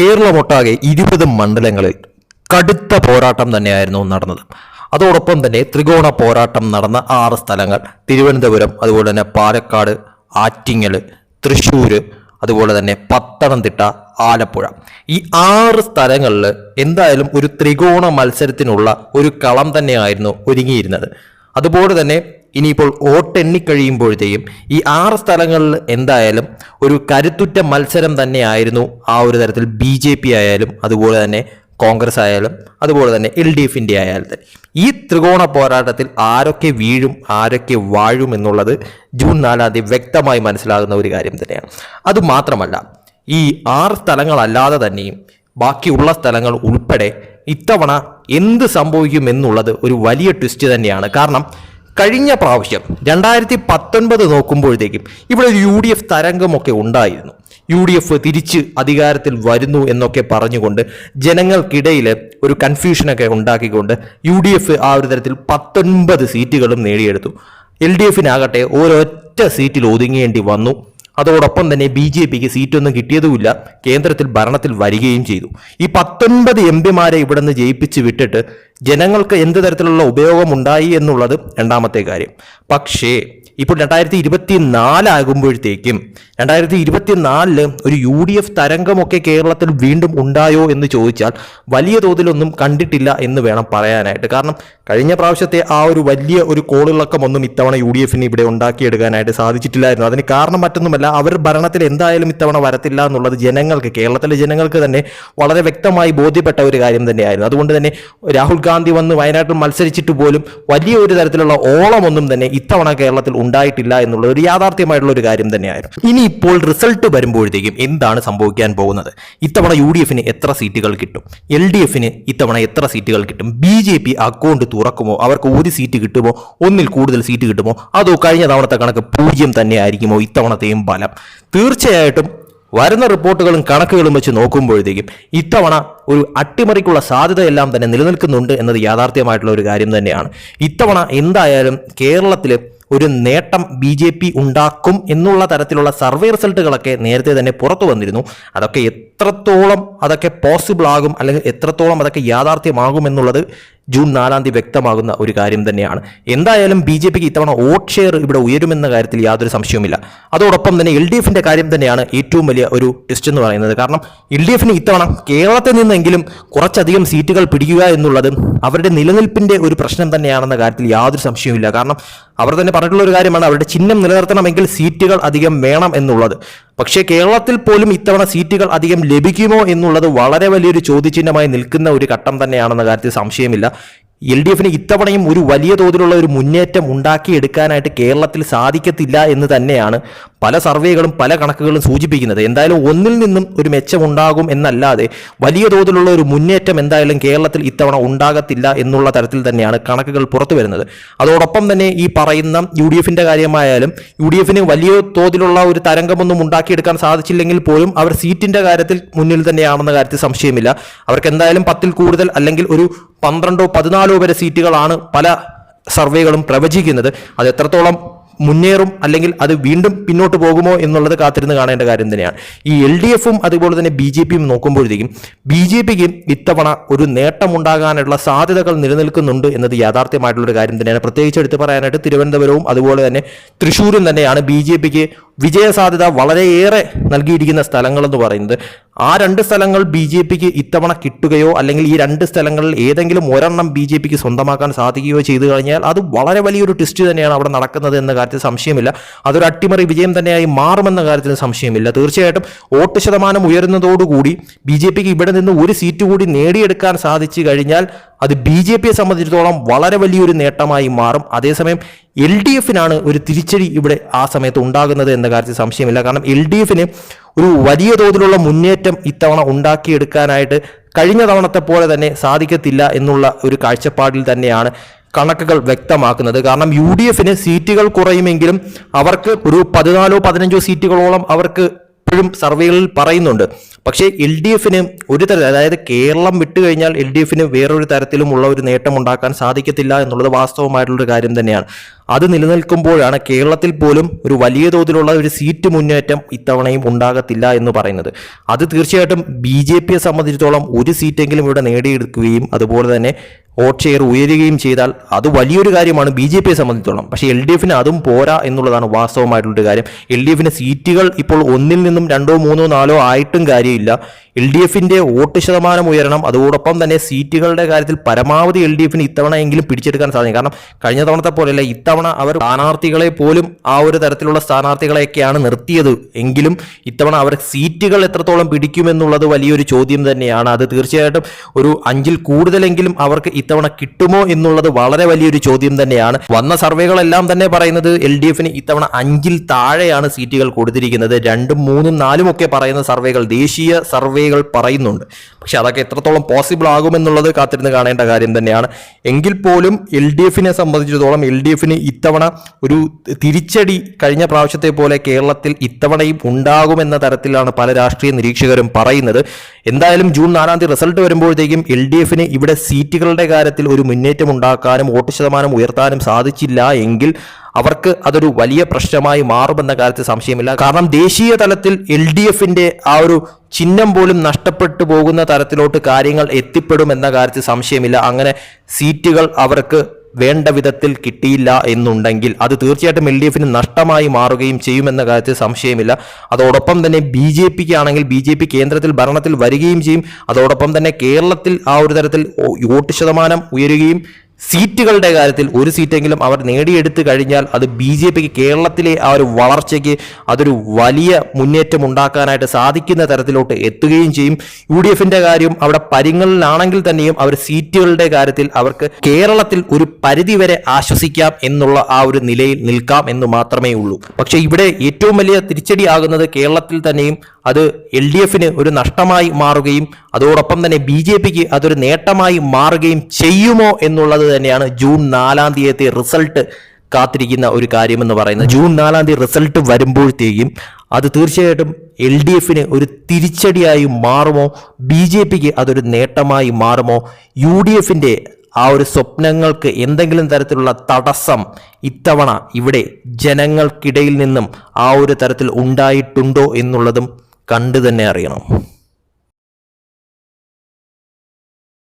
കേരളമൊട്ടാകെ ഇരുപത് മണ്ഡലങ്ങളിൽ കടുത്ത പോരാട്ടം തന്നെയായിരുന്നു നടന്നത്. അതോടൊപ്പം തന്നെ ത്രികോണ പോരാട്ടം നടന്ന ആറ് സ്ഥലങ്ങൾ. തിരുവനന്തപുരം അതുപോലെ തന്നെ പാലക്കാട് ആറ്റിങ്ങൽ തൃശ്ശൂർ അതുപോലെ തന്നെ പത്തനംതിട്ട ആലപ്പുഴ. ഈ ആറ് സ്ഥലങ്ങളിൽ എന്തായാലും ഒരു ത്രികോണ മത്സരത്തിനുള്ള ഒരു കളം തന്നെയായിരുന്നു ഒരുങ്ങിയിരുന്നത്. അതുപോലെ തന്നെ ഇനിയിപ്പോൾ വോട്ടെണ്ണിക്കഴിയുമ്പോഴത്തേക്കും ഈ ആറ് സ്ഥലങ്ങളിൽ എന്തായാലും ഒരു കരുത്തുറ്റ മത്സരം തന്നെയായിരുന്നു ആ ഒരു തരത്തിൽ ബി ജെ പി ആയാലും അതുപോലെ തന്നെ കോൺഗ്രസ് ആയാലും അതുപോലെ തന്നെ എൽ ഡി എഫിന്റെ ആയാലും തന്നെ. ഈ ത്രികോണ പോരാട്ടത്തിൽ ആരൊക്കെ വീഴും ആരൊക്കെ വാഴും എന്നുള്ളത് ജൂൺ നാലാം തീയതി വ്യക്തമായി മനസ്സിലാകുന്ന ഒരു കാര്യം തന്നെയാണ്. അതുമാത്രമല്ല ഈ ആറ് സ്ഥലങ്ങളല്ലാതെ തന്നെയും ബാക്കിയുള്ള സ്ഥലങ്ങൾ ഉൾപ്പെടെ ഇത്തവണ എന്ത് സംഭവിക്കും എന്നുള്ളത് ഒരു വലിയ ട്വിസ്റ്റ് തന്നെയാണ്. കാരണം കഴിഞ്ഞ പ്രാവശ്യം രണ്ടായിരത്തി പത്തൊൻപത് നോക്കുമ്പോഴത്തേക്കും ഇവിടെ ഒരു യു ഡി എഫ് തരംഗമൊക്കെ ഉണ്ടായിരുന്നു. യു ഡി എഫ് തിരിച്ച് അധികാരത്തിൽ വരുന്നു എന്നൊക്കെ പറഞ്ഞുകൊണ്ട് ജനങ്ങൾക്കിടയിൽ ഒരു കൺഫ്യൂഷനൊക്കെ ഉണ്ടാക്കിക്കൊണ്ട് യു ഡി എഫ് ആ ഒരു തരത്തിൽ പത്തൊൻപത് സീറ്റുകളും നേടിയെടുത്തു. എൽ ഡി എഫിനാകട്ടെ ഒരൊറ്റ സീറ്റിൽ ഒതുങ്ങേണ്ടി വന്നു. അതോടൊപ്പം തന്നെ ബി ജെ പിക്ക് സീറ്റൊന്നും കിട്ടിയതുമില്ല. കേന്ദ്രത്തിൽ ഭരണത്തിൽ വരികയും ചെയ്തു. ഈ പത്തൊൻപത് എം പിമാരെ ഇവിടെ നിന്ന് ജയിപ്പിച്ച് വിട്ടിട്ട് ജനങ്ങൾക്ക് എന്ത് തരത്തിലുള്ള ഉപയോഗമുണ്ടായി എന്നുള്ളത് രണ്ടാമത്തെ കാര്യം. പക്ഷേ ഇപ്പോൾ രണ്ടായിരത്തി ഇരുപത്തി നാലാകുമ്പോഴത്തേക്കും രണ്ടായിരത്തി ഇരുപത്തി നാലിൽ ഒരു യു ഡി എഫ് തരംഗമൊക്കെ കേരളത്തിൽ വീണ്ടും ഉണ്ടായോ എന്ന് ചോദിച്ചാൽ വലിയ തോതിലൊന്നും കണ്ടിട്ടില്ല എന്ന് വേണം പറയാനായിട്ട്. കാരണം കഴിഞ്ഞ പ്രാവശ്യത്തെ ആ ഒരു വലിയ ഒരു കോളിളക്കമൊന്നും ഇത്തവണ യു ഡി എഫിന് ഇവിടെ ഉണ്ടാക്കിയെടുക്കാനായിട്ട് സാധിച്ചിട്ടില്ലായിരുന്നു. അതിന് കാരണം മറ്റൊന്നുമല്ല അവർ ഭരണത്തിൽ എന്തായാലും ഇത്തവണ വരത്തില്ല എന്നുള്ളത് ജനങ്ങൾക്ക് കേരളത്തിലെ ജനങ്ങൾക്ക് തന്നെ വളരെ വ്യക്തമായി ബോധ്യപ്പെട്ട ഒരു കാര്യം തന്നെയായിരുന്നു. അതുകൊണ്ട് തന്നെ രാഹുൽ ഗാന്ധി വന്ന് വയനാട്ടിൽ മത്സരിച്ചിട്ട് പോലും വലിയ ഒരു തരത്തിലുള്ള ഓളമൊന്നും തന്നെ ഇത്തവണ കേരളത്തിൽ ഉണ്ടായിട്ടില്ല എന്നുള്ളത് ഒരു യാഥാർത്ഥ്യമായിട്ടുള്ള ഒരു കാര്യം തന്നെയായിരുന്നു. ഇനി ഇപ്പോൾ റിസൾട്ട് വരുമ്പോഴത്തേക്കും എന്താണ് സംഭവിക്കാൻ പോകുന്നത്? ഇത്തവണ യു ഡി എഫിന് എത്ര സീറ്റുകൾ കിട്ടും? എൽ ഡി എഫിന് ഇത്തവണ എത്ര സീറ്റുകൾ കിട്ടും? ബി ജെ പി അക്കൗണ്ട് തുറക്കുമോ? അവർക്ക് ഒരു സീറ്റ് കിട്ടുമോ? ഒന്നിൽ കൂടുതൽ സീറ്റ് കിട്ടുമോ? അതോ കഴിഞ്ഞ തവണത്തെ കണക്ക് പൂജ്യം തന്നെ ആയിരിക്കുമോ ഇത്തവണത്തെയും ഫലം? തീർച്ചയായിട്ടും വരുന്ന റിപ്പോർട്ടുകളും കണക്കുകളും വെച്ച് നോക്കുമ്പോഴത്തേക്കും ഇത്തവണ ഒരു അട്ടിമറിക്കുള്ള സാധ്യതയെല്ലാം തന്നെ നിലനിൽക്കുന്നുണ്ട് എന്നത് യാഥാർത്ഥ്യമായിട്ടുള്ള ഒരു കാര്യം തന്നെയാണ്. ഇത്തവണ എന്തായാലും കേരളത്തിൽ ഒരു നേട്ടം ബി ജെ പി ഉണ്ടാക്കും എന്നുള്ള തരത്തിലുള്ള സർവേ റിസൾട്ടുകളൊക്കെ നേരത്തെ തന്നെ പുറത്തു വന്നിരുന്നു. അതൊക്കെ എത്രത്തോളം അതൊക്കെ പോസിബിൾ ആകും അല്ലെങ്കിൽ എത്രത്തോളം അതൊക്കെ യാഥാർത്ഥ്യമാകും എന്നുള്ളത് ജൂൺ നാലാം തീയതി വ്യക്തമാകുന്ന ഒരു കാര്യം തന്നെയാണ്. എന്തായാലും ബി ജെ പിക്ക് ഇത്തവണ വോട്ട് ഷെയർ ഇവിടെ ഉയരുമെന്ന കാര്യത്തിൽ യാതൊരു സംശയവുമില്ല. അതോടൊപ്പം തന്നെ എൽ ഡി എഫിന്റെ കാര്യം തന്നെയാണ് ഏറ്റവും വലിയ ഒരു ടെസ്റ്റ് എന്ന് പറയുന്നത്. കാരണം എൽ ഡി എഫിന് ഇത്തവണ കേരളത്തിൽ നിന്നെങ്കിലും കുറച്ചധികം സീറ്റുകൾ പിടിക്കുക എന്നുള്ളത് അവരുടെ നിലനിൽപ്പിന്റെ ഒരു പ്രശ്നം തന്നെയാണെന്ന കാര്യത്തിൽ യാതൊരു സംശയവുമില്ല. കാരണം അവർ തന്നെ പറഞ്ഞിട്ടുള്ള ഒരു കാര്യമാണ് അവരുടെ ചിഹ്നം നിലനിർത്തണമെങ്കിൽ സീറ്റുകൾ അധികം വേണം എന്നുള്ളത്. പക്ഷേ കേരളത്തിൽ പോലും ഇത്തവണ സീറ്റുകൾ അധികം ലഭിക്കുമോ എന്നുള്ളത് വളരെ വലിയൊരു ചോദ്യചിഹ്നമായി നിൽക്കുന്ന ഒരു ഘട്ടം തന്നെയാണെന്ന കാര്യത്തിൽ സംശയമില്ല. എൽ ഡി എഫിന് ഇത്തവണയും ഒരു വലിയ തോതിലുള്ള ഒരു മുന്നേറ്റം ഉണ്ടാക്കിയെടുക്കാനായിട്ട് കേരളത്തിൽ സാധിക്കത്തില്ല എന്ന് തന്നെയാണ് പല സർവേകളും പല കണക്കുകളും സൂചിപ്പിക്കുന്നത്. എന്തായാലും ഒന്നിൽ നിന്നും ഒരു മെച്ചമുണ്ടാകും എന്നല്ലാതെ വലിയ തോതിലുള്ള ഒരു മുന്നേറ്റം എന്തായാലും കേരളത്തിൽ ഇത്തവണ ഉണ്ടാകത്തില്ല എന്നുള്ള തരത്തിൽ തന്നെയാണ് കണക്കുകൾ പുറത്തു വരുന്നത്. അതോടൊപ്പം തന്നെ ഈ പറയുന്ന യു ഡി എഫിന്റെ കാര്യമായാലും യു ഡി എഫിന് വലിയ തോതിലുള്ള ഒരു തരംഗമൊന്നും ഉണ്ടാക്കിയെടുക്കാൻ സാധിച്ചില്ലെങ്കിൽ പോലും അവർ സീറ്റിന്റെ കാര്യത്തിൽ മുന്നിൽ തന്നെയാണെന്ന കാര്യത്തിൽ സംശയമില്ല. അവർക്ക് എന്തായാലും പത്തിൽ കൂടുതൽ അല്ലെങ്കിൽ ഒരു പന്ത്രണ്ടോ പതിനാലോ വരെ സീറ്റുകളാണ് പല സർവേകളും പ്രവചിക്കുന്നത്. അത് എത്രത്തോളം മുന്നേറും അല്ലെങ്കിൽ അത് വീണ്ടും പിന്നോട്ട് പോകുമോ എന്നുള്ളത് കാത്തിരുന്ന് കാണേണ്ട കാര്യം തന്നെയാണ്. ഈ എൽ ഡി എഫും അതുപോലെ തന്നെ ബി ജെ പിയും നോക്കുമ്പോഴത്തേക്കും ബി ജെ പിക്ക് ഇത്തവണ ഒരു നേട്ടമുണ്ടാകാനുള്ള സാധ്യതകൾ നിലനിൽക്കുന്നുണ്ട് എന്നത് യാഥാർത്ഥ്യമായിട്ടുള്ള ഒരു കാര്യം തന്നെയാണ്. പ്രത്യേകിച്ച് എടുത്ത് പറയാനായിട്ട് തിരുവനന്തപുരവും അതുപോലെ തന്നെ തൃശ്ശൂരും തന്നെയാണ് ബി ജെ പിക്ക് വിജയസാധ്യത വളരെയേറെ നൽകിയിരിക്കുന്ന സ്ഥലങ്ങളെന്ന് പറയുന്നത്. ആ രണ്ട് സ്ഥലങ്ങൾ ബി ജെ പിക്ക് ഇത്തവണ കിട്ടുകയോ അല്ലെങ്കിൽ ഈ രണ്ട് സ്ഥലങ്ങളിൽ ഏതെങ്കിലും ഒരെണ്ണം ബി ജെ പിക്ക് സ്വന്തമാക്കാൻ സാധിക്കുകയോ ചെയ്തു കഴിഞ്ഞാൽ അത് വളരെ വലിയൊരു ട്വിസ്റ്റ് തന്നെയാണ് അവിടെ നടക്കുന്നത് എന്ന കാര്യത്തിൽ സംശയമില്ല. അതൊരു അട്ടിമറി വിജയം തന്നെയായി മാറുമെന്ന കാര്യത്തിൽ സംശയമില്ല. തീർച്ചയായിട്ടും വോട്ട് ശതമാനം ഉയരുന്നതോടുകൂടി ബി ജെ പിക്ക് ഇവിടെ നിന്ന് ഒരു സീറ്റ് കൂടി നേടിയെടുക്കാൻ സാധിച്ചു കഴിഞ്ഞാൽ അത് ബി ജെ പിയെ സംബന്ധിച്ചിടത്തോളം വളരെ വലിയൊരു നേട്ടമായി മാറും. അതേസമയം എൽ ഡി എഫിനാണ് ഒരു തിരിച്ചടി ഇവിടെ ആ സമയത്ത് ഉണ്ടാകുന്നത് എന്ന കാര്യത്തിൽ സംശയമില്ല. കാരണം എൽ ഡി എഫിന് ഒരു വലിയ തോതിലുള്ള മുന്നേറ്റം ഇത്തവണ ഉണ്ടാക്കിയെടുക്കാനായിട്ട് കഴിഞ്ഞ തവണത്തെ പോലെ തന്നെ സാധിക്കത്തില്ല എന്നുള്ള ഒരു കാഴ്ചപ്പാടിൽ തന്നെയാണ് കണക്കുകൾ വ്യക്തമാക്കുന്നത്. കാരണം യു ഡി എഫിന് സീറ്റുകൾ കുറയുമെങ്കിലും അവർക്ക് ഒരു പതിനാലോ പതിനഞ്ചോ സീറ്റുകളോളം അവർക്ക് ഇപ്പോഴും സർവേകളിൽ പറയുന്നുണ്ട്. പക്ഷേ എൽ ഡി എഫിന് ഒരു തരം അതായത് കേരളം വിട്ടുകഴിഞ്ഞാൽ എൽ ഡി എഫിന് വേറൊരു തരത്തിലുമുള്ള ഒരു നേട്ടം ഉണ്ടാക്കാൻ സാധിക്കത്തില്ല എന്നുള്ളത് വാസ്തവമായിട്ടുള്ളൊരു കാര്യം തന്നെയാണ്. അത് നിലനിൽക്കുമ്പോഴാണ് കേരളത്തിൽ പോലും ഒരു വലിയ തോതിലുള്ള ഒരു സീറ്റ് മുന്നേറ്റം ഇത്തവണയും ഉണ്ടാകത്തില്ല എന്ന് പറയുന്നത്. അത് തീർച്ചയായിട്ടും ബി ജെ പിയെ സംബന്ധിച്ചിടത്തോളം ഒരു സീറ്റെങ്കിലും ഇവിടെ നേടിയെടുക്കുകയും അതുപോലെ തന്നെ വോട്ട് ഷെയർ ഉയരുകയും ചെയ്താൽ അത് വലിയൊരു കാര്യമാണ് ബി ജെ പിയെ സംബന്ധിച്ചിടത്തോളം. പക്ഷേ എൽ ഡി എഫിന് അതും പോരാ എന്നുള്ളതാണ് വാസ്തവമായിട്ടുള്ളൊരു കാര്യം. എൽ ഡി എഫിന് സീറ്റുകൾ ഇപ്പോൾ ഒന്നിൽ നിന്നും രണ്ടോ മൂന്നോ നാലോ ആയിട്ടും കാര്യമില്ല. എൽ ഡി എഫിന്റെ വോട്ട് ശതമാനം ഉയരണം അതോടൊപ്പം തന്നെ സീറ്റുകളുടെ കാര്യത്തിൽ പരമാവധി എൽ ഡി എഫിന് ഇത്തവണയെങ്കിലും പിടിച്ചെടുക്കാൻ സാധിക്കും. കാരണം കഴിഞ്ഞ തവണത്തെ പോലെയല്ല ഇത്തവണ അവർ സ്ഥാനാർത്ഥികളെ പോലും ആ ഒരു തരത്തിലുള്ള സ്ഥാനാർത്ഥികളെയൊക്കെയാണ് നിർത്തിയത്. എങ്കിലും ഇത്തവണ അവർ സീറ്റുകൾ എത്രത്തോളം പിടിക്കുമെന്നുള്ളത് വലിയൊരു ചോദ്യം തന്നെയാണ്. അത് തീർച്ചയായിട്ടും ഒരു അഞ്ചിൽ കൂടുതലെങ്കിലും അവർക്ക് ഇത്തവണ കിട്ടുമോ എന്നുള്ളത് വളരെ വലിയൊരു ചോദ്യം തന്നെയാണ്. വന്ന സർവേകളെല്ലാം തന്നെ പറയുന്നത് എൽ ഡി എഫിന് ഇത്തവണ അഞ്ചിൽ താഴെയാണ് സീറ്റുകൾ കൊടുത്തിരിക്കുന്നത്. രണ്ടും മൂന്നും നാലും ഒക്കെ പറയുന്ന സർവേകൾ ദേശീയ സർവേകൾ പറയുന്നുണ്ട്. പക്ഷെ അതൊക്കെ എത്രത്തോളം പോസിബിൾ ആകുമെന്നുള്ളത് കാത്തിരുന്ന് കാണേണ്ട കാര്യം തന്നെയാണ്. എങ്കിൽ പോലും എൽ ഡി എഫിനെ സംബന്ധിച്ചിടത്തോളം എൽ ഡി എഫിന് ഇത്തവണ ഒരു തിരിച്ചടി കഴിഞ്ഞ പ്രാവശ്യത്തെ പോലെ കേരളത്തിൽ ഇത്തവണയും ഉണ്ടാകുമെന്ന തരത്തിലാണ് പല രാഷ്ട്രീയ നിരീക്ഷകരും പറയുന്നത്. എന്തായാലും ജൂൺ നാലാം തീയതി റിസൾട്ട് വരുമ്പോഴത്തേക്കും എൽ ഡി എഫിന് ഇവിടെ സീറ്റുകളുടെ കാര്യത്തിൽ ഒരു മുന്നേറ്റം ഉണ്ടാക്കാനും വോട്ട് ശതമാനം ഉയർത്താനും സാധിച്ചില്ല എങ്കിൽ അവർക്ക് അതൊരു വലിയ പ്രശ്നമായി മാറുമെന്ന കാര്യത്തിൽ സംശയമില്ല. കാരണം ദേശീയ തലത്തിൽ എൽ ഡി എഫിന്റെ ആ ഒരു ചിഹ്നം പോലും നഷ്ടപ്പെട്ടു പോകുന്ന തരത്തിലോട്ട് കാര്യങ്ങൾ എത്തിപ്പെടുമെന്ന കാര്യത്തിൽ സംശയമില്ല. അങ്ങനെ സീറ്റുകൾ അവർക്ക് വേണ്ട വിധത്തിൽ കിട്ടിയില്ല എന്നുണ്ടെങ്കിൽ അത് തീർച്ചയായിട്ടും എൽ ഡി എഫിന് നഷ്ടമായി മാറുകയും ചെയ്യുമെന്ന കാര്യത്തിൽ സംശയമില്ല. അതോടൊപ്പം തന്നെ ബി ജെ പിക്ക് ആണെങ്കിൽ ബി ജെ പി കേന്ദ്രത്തിൽ ഭരണത്തിൽ വരികയും ചെയ്യും. അതോടൊപ്പം തന്നെ കേരളത്തിൽ ആ ഒരു തരത്തിൽ വോട്ട് ശതമാനം ഉയരുകയും സീറ്റുകളുടെ കാര്യത്തിൽ ഒരു സീറ്റെങ്കിലും അവർ നേടിയെടുത്തു കഴിഞ്ഞാൽ അത് ബി ജെ പിക്ക് കേരളത്തിലെ ആ ഒരു വളർച്ചയ്ക്ക് അതൊരു വലിയ മുന്നേറ്റം ഉണ്ടാക്കാനായിട്ട് സാധിക്കുന്ന തരത്തിലോട്ട് എത്തുകയും ചെയ്യും. യു ഡി എഫിന്റെ കാര്യം അവിടെ പരിങ്ങളിലാണെങ്കിൽ തന്നെയും അവർ സീറ്റുകളുടെ കാര്യത്തിൽ അവർക്ക് കേരളത്തിൽ ഒരു പരിധിവരെ ആശ്വസിക്കാം എന്നുള്ള ആ ഒരു നിലയിൽ നിൽക്കാം എന്ന് മാത്രമേ ഉള്ളൂ. പക്ഷേ ഇവിടെ ഏറ്റവും വലിയ തിരിച്ചടിയാകുന്നത് കേരളത്തിൽ തന്നെയും അത് എൽ ഡി എഫിന് ഒരു നഷ്ടമായി മാറുകയും അതോടൊപ്പം തന്നെ ബി ജെ പിക്ക് അതൊരു നേട്ടമായി മാറുകയും ചെയ്യുമോ എന്നുള്ളത് തന്നെയാണ് ജൂൺ നാലാം തീയതി റിസൾട്ട് കാത്തിരിക്കുന്ന ഒരു കാര്യമെന്ന് പറയുന്നത്. ജൂൺ നാലാം തീയതി റിസൾട്ട് വരുമ്പോഴത്തേക്കും അത് തീർച്ചയായിട്ടും എൽ ഡി എഫിന് ഒരു തിരിച്ചടിയായി മാറുമോ? ബി ജെ പിക്ക് അതൊരു നേട്ടമായി മാറുമോ? യു ഡി എഫിന്റെ ആ ഒരു സ്വപ്നങ്ങൾക്ക് എന്തെങ്കിലും തരത്തിലുള്ള തടസ്സം ഇത്തവണ ഇവിടെ ജനങ്ങൾക്കിടയിൽ നിന്നും ആ ഒരു തരത്തിൽ ഉണ്ടായിട്ടുണ്ടോ എന്നുള്ളതും കണ്ടു തന്നെ അറിയണം.